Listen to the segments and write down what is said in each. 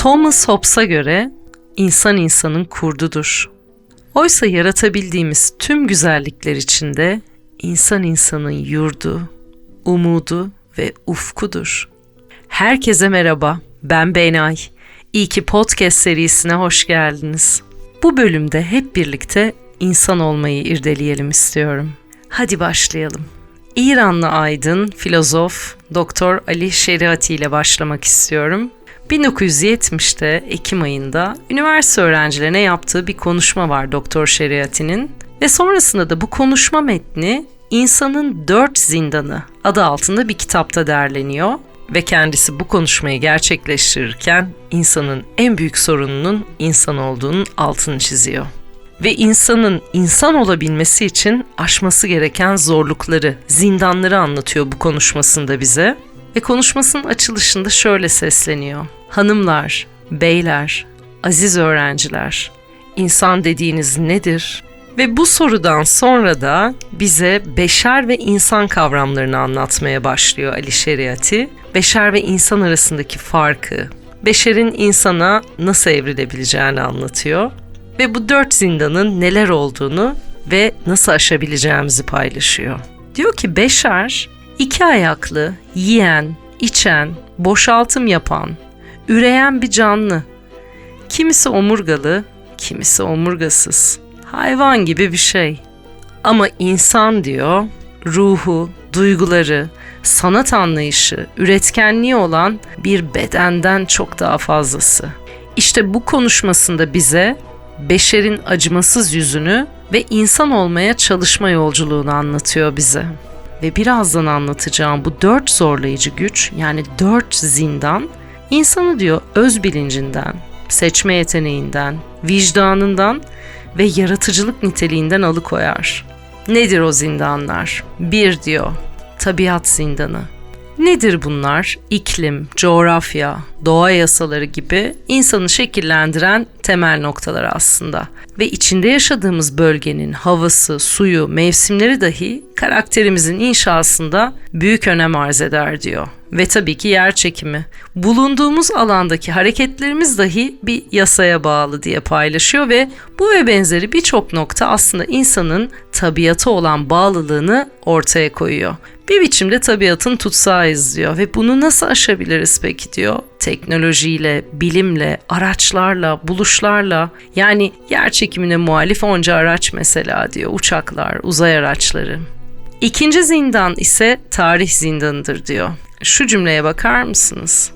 Thomas Hobbes'a göre insan insanın kurdudur. Oysa yaratabildiğimiz tüm güzellikler içinde insan insanın yurdu, umudu ve ufkudur. Herkese merhaba, ben Benay. İyi ki podcast serisine hoş geldiniz. Bu bölümde hep birlikte insan olmayı irdeleyelim istiyorum. Hadi başlayalım. İranlı aydın, filozof, Doktor Ali Şeriati ile başlamak istiyorum. 1970'te Ekim ayında üniversite öğrencilerine yaptığı bir konuşma var Doktor Şeriati'nin ve sonrasında da bu konuşma metni İnsanın Dört Zindanı adı altında bir kitapta derleniyor ve kendisi bu konuşmayı gerçekleştirirken insanın en büyük sorununun insan olduğunun altını çiziyor. Ve insanın insan olabilmesi için aşması gereken zorlukları, zindanları anlatıyor bu konuşmasında bize. Ve konuşmasının açılışında şöyle sesleniyor. Hanımlar, beyler, aziz öğrenciler, insan dediğiniz nedir? Ve bu sorudan sonra da bize beşer ve insan kavramlarını anlatmaya başlıyor Ali Şeriati. Beşer ve insan arasındaki farkı, beşerin insana nasıl evrilebileceğini anlatıyor. Ve bu dört zindanın neler olduğunu ve nasıl aşabileceğimizi paylaşıyor. Diyor ki beşer iki ayaklı, yiyen, içen, boşaltım yapan, üreyen bir canlı. Kimisi omurgalı, kimisi omurgasız. Hayvan gibi bir şey. Ama insan diyor, ruhu, duyguları, sanat anlayışı, üretkenliği olan bir bedenden çok daha fazlası. İşte bu konuşmasında bize beşerin acımasız yüzünü ve insan olmaya çalışma yolculuğunu anlatıyor bize. Ve birazdan anlatacağım bu dört zorlayıcı güç yani dört zindan insanı diyor öz bilincinden, seçme yeteneğinden, vicdanından ve yaratıcılık niteliğinden alıkoyar. Nedir o zindanlar? Bir diyor, tabiat zindanı. Nedir bunlar? İklim, coğrafya, doğa yasaları gibi insanı şekillendiren temel noktalar aslında. Ve içinde yaşadığımız bölgenin havası, suyu, mevsimleri dahi karakterimizin inşasında büyük önem arz eder diyor. Ve tabii ki yer çekimi. Bulunduğumuz alandaki hareketlerimiz dahi bir yasaya bağlı diye paylaşıyor ve bu ve benzeri birçok nokta aslında insanın tabiata olan bağlılığını ortaya koyuyor bir biçimde tabiatın tutsağıyız diyor ve bunu nasıl aşabiliriz peki diyor. Teknolojiyle, bilimle, araçlarla, buluşlarla yani yer çekimine muhalif onca araç mesela diyor uçaklar, uzay araçları. İkinci zindan ise tarih zindanıdır diyor. Şu cümleye bakar mısınız?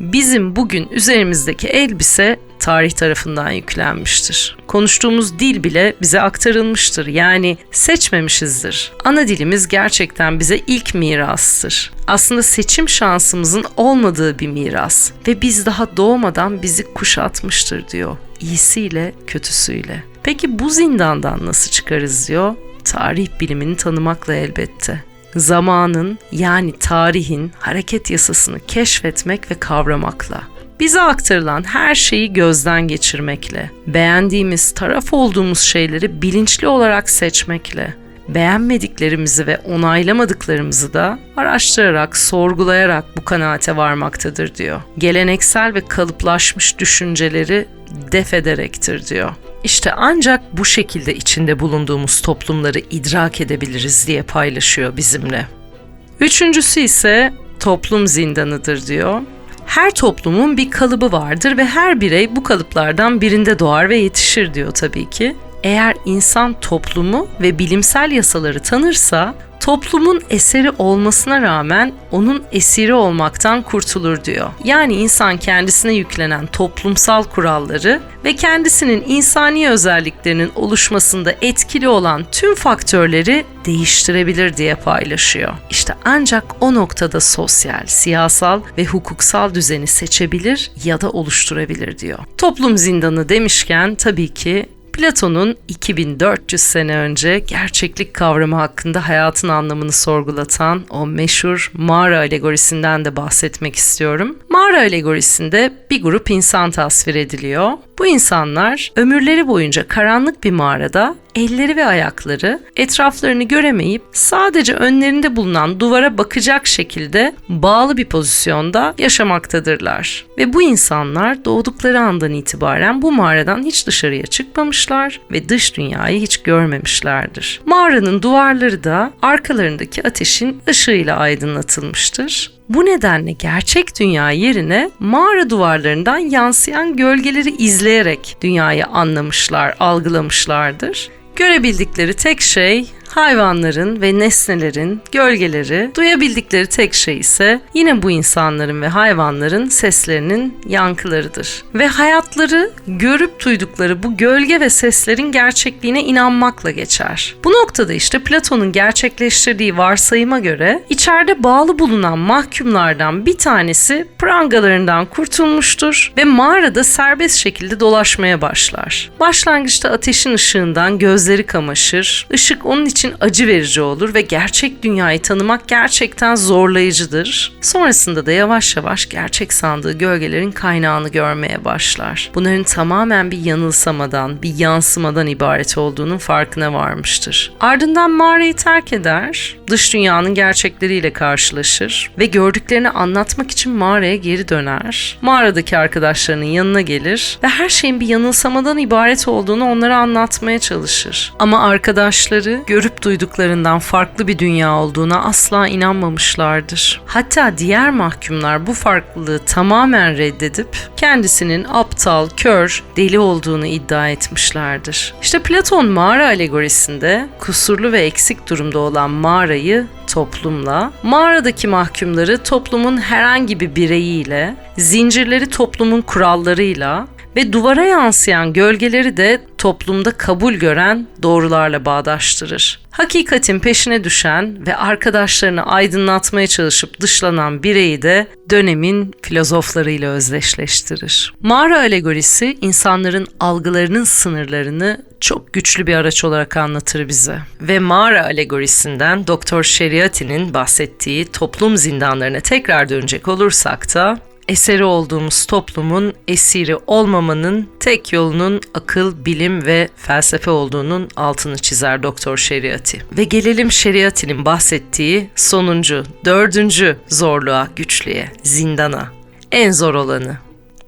Bizim bugün üzerimizdeki elbise tarih tarafından yüklenmiştir. Konuştuğumuz dil bile bize aktarılmıştır. Yani seçmemişizdir. Ana dilimiz gerçekten bize ilk mirastır. Aslında seçim şansımızın olmadığı bir miras ve biz daha doğmadan bizi kuşatmıştır diyor. İyisiyle, kötüsüyle. Peki bu zindandan nasıl çıkarız diyor? Tarih bilimini tanımakla elbette zamanın yani tarihin hareket yasasını keşfetmek ve kavramakla. Bize aktarılan her şeyi gözden geçirmekle, beğendiğimiz, taraf olduğumuz şeyleri bilinçli olarak seçmekle, beğenmediklerimizi ve onaylamadıklarımızı da araştırarak, sorgulayarak bu kanaate varmaktadır diyor. Geleneksel ve kalıplaşmış düşünceleri def ederektir diyor. İşte ancak bu şekilde içinde bulunduğumuz toplumları idrak edebiliriz diye paylaşıyor bizimle. Üçüncüsü ise toplum zindanıdır diyor. Her toplumun bir kalıbı vardır ve her birey bu kalıplardan birinde doğar ve yetişir diyor tabii ki. Eğer insan toplumu ve bilimsel yasaları tanırsa toplumun eseri olmasına rağmen onun esiri olmaktan kurtulur diyor. Yani insan kendisine yüklenen toplumsal kuralları ve kendisinin insani özelliklerinin oluşmasında etkili olan tüm faktörleri değiştirebilir diye paylaşıyor. İşte ancak o noktada sosyal, siyasal ve hukuksal düzeni seçebilir ya da oluşturabilir diyor. Toplum zindanı demişken tabii ki Platon'un 2400 sene önce gerçeklik kavramı hakkında hayatın anlamını sorgulatan o meşhur mağara alegorisinden de bahsetmek istiyorum. Mağara alegorisinde bir grup insan tasvir ediliyor. Bu insanlar ömürleri boyunca karanlık bir mağarada elleri ve ayakları etraflarını göremeyip sadece önlerinde bulunan duvara bakacak şekilde bağlı bir pozisyonda yaşamaktadırlar. Ve bu insanlar doğdukları andan itibaren bu mağaradan hiç dışarıya çıkmamışlar ve dış dünyayı hiç görmemişlerdir. Mağaranın duvarları da arkalarındaki ateşin ışığıyla aydınlatılmıştır. Bu nedenle gerçek dünya yerine mağara duvarlarından yansıyan gölgeleri izleyerek dünyayı anlamışlar, algılamışlardır. Görebildikleri tek şey hayvanların ve nesnelerin gölgeleri, duyabildikleri tek şey ise yine bu insanların ve hayvanların seslerinin yankılarıdır. Ve hayatları görüp duydukları bu gölge ve seslerin gerçekliğine inanmakla geçer. Bu noktada işte Platon'un gerçekleştirdiği varsayıma göre içeride bağlı bulunan mahkumlardan bir tanesi prangalarından kurtulmuştur ve mağarada serbest şekilde dolaşmaya başlar. Başlangıçta ateşin ışığından gözleri kamaşır, ışık onun için için acı verici olur ve gerçek dünyayı tanımak gerçekten zorlayıcıdır. Sonrasında da yavaş yavaş gerçek sandığı gölgelerin kaynağını görmeye başlar. Bunların tamamen bir yanılsamadan, bir yansımadan ibaret olduğunun farkına varmıştır. Ardından mağarayı terk eder, dış dünyanın gerçekleriyle karşılaşır ve gördüklerini anlatmak için mağaraya geri döner. Mağaradaki arkadaşlarının yanına gelir ve her şeyin bir yanılsamadan ibaret olduğunu onlara anlatmaya çalışır. Ama arkadaşları görüp görüp duyduklarından farklı bir dünya olduğuna asla inanmamışlardır. Hatta diğer mahkumlar bu farklılığı tamamen reddedip kendisinin aptal, kör, deli olduğunu iddia etmişlerdir. İşte Platon mağara alegorisinde kusurlu ve eksik durumda olan mağarayı toplumla, mağaradaki mahkumları toplumun herhangi bir bireyiyle, zincirleri toplumun kurallarıyla, ve duvara yansıyan gölgeleri de toplumda kabul gören doğrularla bağdaştırır. Hakikatin peşine düşen ve arkadaşlarını aydınlatmaya çalışıp dışlanan bireyi de dönemin filozoflarıyla özdeşleştirir. Mağara alegorisi insanların algılarının sınırlarını çok güçlü bir araç olarak anlatır bize. Ve mağara alegorisinden Doktor Şeriati'nin bahsettiği toplum zindanlarına tekrar dönecek olursak da eseri olduğumuz toplumun esiri olmamanın tek yolunun akıl, bilim ve felsefe olduğunun altını çizer Doktor Şeriati. Ve gelelim Şeriati'nin bahsettiği sonuncu, dördüncü zorluğa, güçlüğe, zindana. En zor olanı.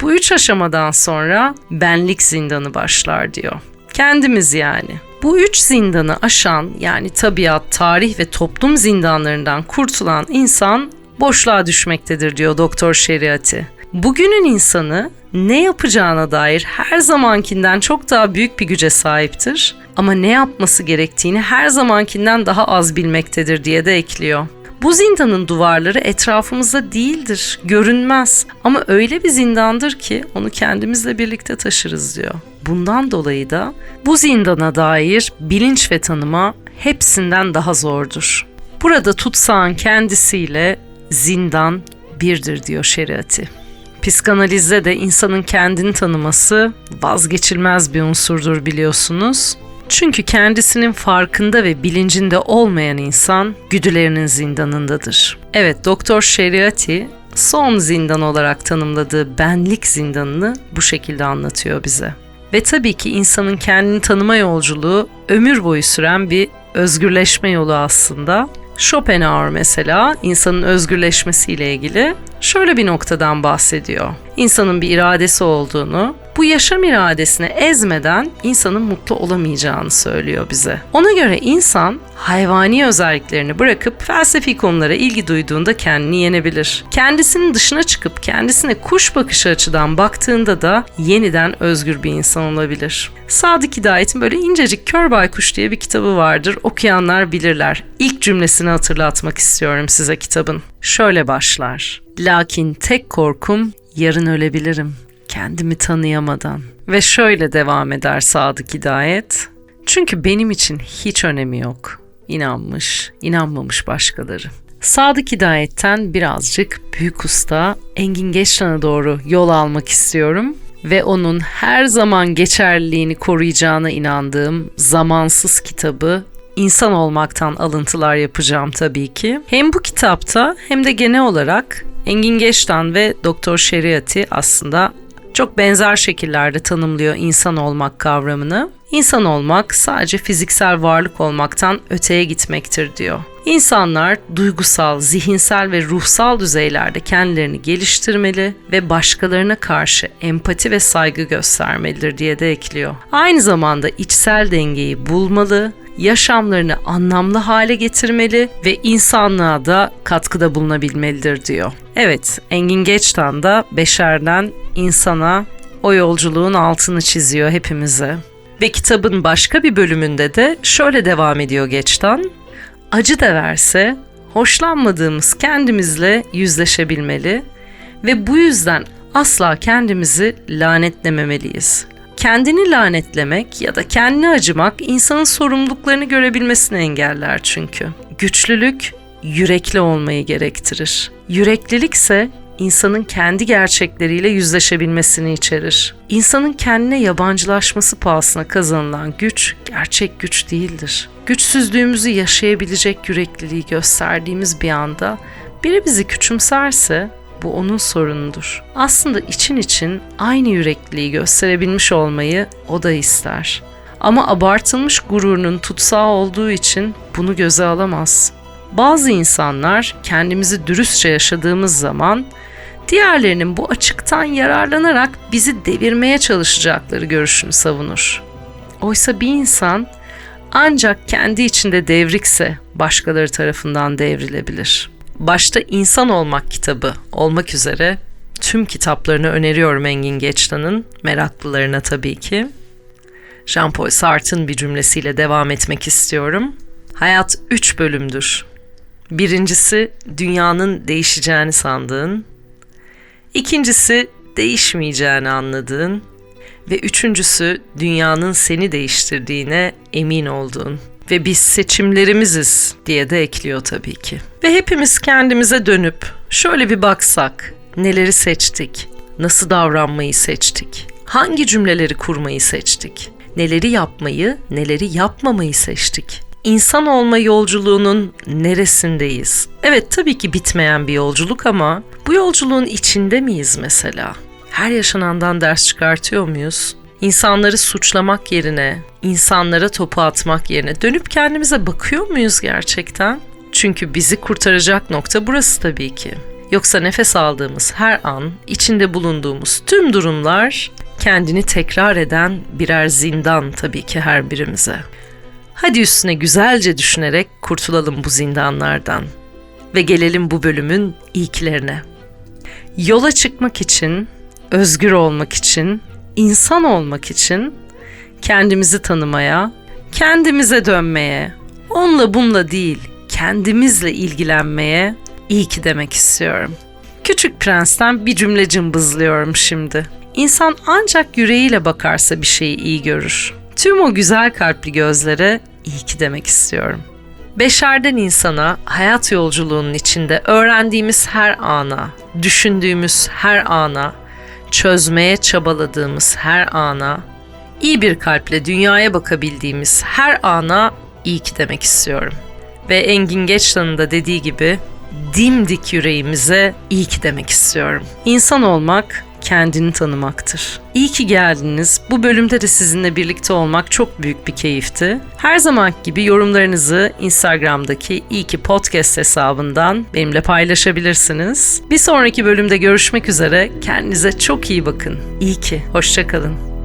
Bu üç aşamadan sonra benlik zindanı başlar diyor. Kendimiz yani. Bu üç zindanı aşan yani tabiat, tarih ve toplum zindanlarından kurtulan insan boşluğa düşmektedir diyor Doktor Şeriati. Bugünün insanı ne yapacağına dair her zamankinden çok daha büyük bir güce sahiptir ama ne yapması gerektiğini her zamankinden daha az bilmektedir diye de ekliyor. Bu zindanın duvarları etrafımızda değildir, görünmez ama öyle bir zindandır ki onu kendimizle birlikte taşırız diyor. Bundan dolayı da bu zindana dair bilinç ve tanıma hepsinden daha zordur. Burada tutsağın kendisiyle zindan birdir diyor şeriatı. Psikanalizde de insanın kendini tanıması vazgeçilmez bir unsurdur biliyorsunuz. Çünkü kendisinin farkında ve bilincinde olmayan insan güdülerinin zindanındadır. Evet Doktor Şeriati son zindan olarak tanımladığı benlik zindanını bu şekilde anlatıyor bize. Ve tabii ki insanın kendini tanıma yolculuğu ömür boyu süren bir özgürleşme yolu aslında. Schopenhauer mesela insanın özgürleşmesiyle ilgili şöyle bir noktadan bahsediyor. İnsanın bir iradesi olduğunu, bu yaşam iradesini ezmeden insanın mutlu olamayacağını söylüyor bize. Ona göre insan hayvani özelliklerini bırakıp felsefi konulara ilgi duyduğunda kendini yenebilir. Kendisinin dışına çıkıp kendisine kuş bakışı açıdan baktığında da yeniden özgür bir insan olabilir. Sadık Hidayet'in böyle incecik Kör Baykuş diye bir kitabı vardır. Okuyanlar bilirler. İlk cümlesini hatırlatmak istiyorum size kitabın. Şöyle başlar. Lakin tek korkum yarın ölebilirim kendimi tanıyamadan. Ve şöyle devam eder Sadık Hidayet. Çünkü benim için hiç önemi yok. İnanmış, inanmamış başkaları. Sadık Hidayet'ten birazcık Büyük Usta Engin Geçtan'a doğru yol almak istiyorum ve onun her zaman geçerliliğini koruyacağına inandığım zamansız kitabı insan olmaktan alıntılar yapacağım tabii ki. Hem bu kitapta hem de genel olarak Engin Geçtan ve Doktor Şeriati aslında çok benzer şekillerde tanımlıyor insan olmak kavramını. İnsan olmak sadece fiziksel varlık olmaktan öteye gitmektir diyor. İnsanlar duygusal, zihinsel ve ruhsal düzeylerde kendilerini geliştirmeli ve başkalarına karşı empati ve saygı göstermelidir diye de ekliyor. Aynı zamanda içsel dengeyi bulmalı, yaşamlarını anlamlı hale getirmeli ve insanlığa da katkıda bulunabilmelidir diyor. Evet, Engin Geçtan da beşerden insana o yolculuğun altını çiziyor hepimize. Ve kitabın başka bir bölümünde de şöyle devam ediyor Geçtan. Acı da verse hoşlanmadığımız kendimizle yüzleşebilmeli ve bu yüzden asla kendimizi lanetlememeliyiz. Kendini lanetlemek ya da kendini acımak insanın sorumluluklarını görebilmesini engeller çünkü. Güçlülük yürekli olmayı gerektirir. Yüreklilikse insanın kendi gerçekleriyle yüzleşebilmesini içerir. İnsanın kendine yabancılaşması pahasına kazanılan güç gerçek güç değildir. Güçsüzlüğümüzü yaşayabilecek yürekliliği gösterdiğimiz bir anda biri bizi küçümserse bu onun sorunudur. Aslında için için aynı yürekliliği gösterebilmiş olmayı o da ister. Ama abartılmış gururunun tutsağı olduğu için bunu göze alamaz. Bazı insanlar kendimizi dürüstçe yaşadığımız zaman diğerlerinin bu açıktan yararlanarak bizi devirmeye çalışacakları görüşünü savunur. Oysa bir insan ancak kendi içinde devrikse başkaları tarafından devrilebilir. Başta İnsan Olmak kitabı olmak üzere tüm kitaplarını öneriyorum Engin Geçtan'ın meraklılarına tabii ki. Jean-Paul Sartre'ın bir cümlesiyle devam etmek istiyorum. Hayat üç bölümdür. Birincisi dünyanın değişeceğini sandığın. İkincisi değişmeyeceğini anladığın. Ve üçüncüsü dünyanın seni değiştirdiğine emin olduğun. Ve biz seçimlerimiziz diye de ekliyor tabii ki. Ve hepimiz kendimize dönüp şöyle bir baksak neleri seçtik? Nasıl davranmayı seçtik? Hangi cümleleri kurmayı seçtik? Neleri yapmayı, neleri yapmamayı seçtik? İnsan olma yolculuğunun neresindeyiz? Evet tabii ki bitmeyen bir yolculuk ama bu yolculuğun içinde miyiz mesela? Her yaşanandan ders çıkartıyor muyuz? İnsanları suçlamak yerine, insanlara topu atmak yerine dönüp kendimize bakıyor muyuz gerçekten? Çünkü bizi kurtaracak nokta burası tabii ki. Yoksa nefes aldığımız her an, içinde bulunduğumuz tüm durumlar kendini tekrar eden birer zindan tabii ki her birimize. Hadi üstüne güzelce düşünerek kurtulalım bu zindanlardan ve gelelim bu bölümün ilklerine. Yola çıkmak için, özgür olmak için, insan olmak için kendimizi tanımaya, kendimize dönmeye, onunla bununla değil, kendimizle ilgilenmeye iyi ki demek istiyorum. Küçük Prens'ten bir cümle cımbızlıyorum şimdi. İnsan ancak yüreğiyle bakarsa bir şeyi iyi görür. Tüm o güzel kalpli gözlere iyi ki demek istiyorum. Beşerden insana hayat yolculuğunun içinde öğrendiğimiz her ana, düşündüğümüz her ana, çözmeye çabaladığımız her ana, iyi bir kalple dünyaya bakabildiğimiz her ana iyi ki demek istiyorum. Ve Engin Geçtan'ın da dediği gibi dimdik yüreğimize iyi ki demek istiyorum. İnsan olmak kendini tanımaktır. İyi ki geldiniz. Bu bölümde de sizinle birlikte olmak çok büyük bir keyifti. Her zaman gibi yorumlarınızı Instagram'daki İyi ki Podcast hesabından benimle paylaşabilirsiniz. Bir sonraki bölümde görüşmek üzere. Kendinize çok iyi bakın. İyi ki. Hoşçakalın.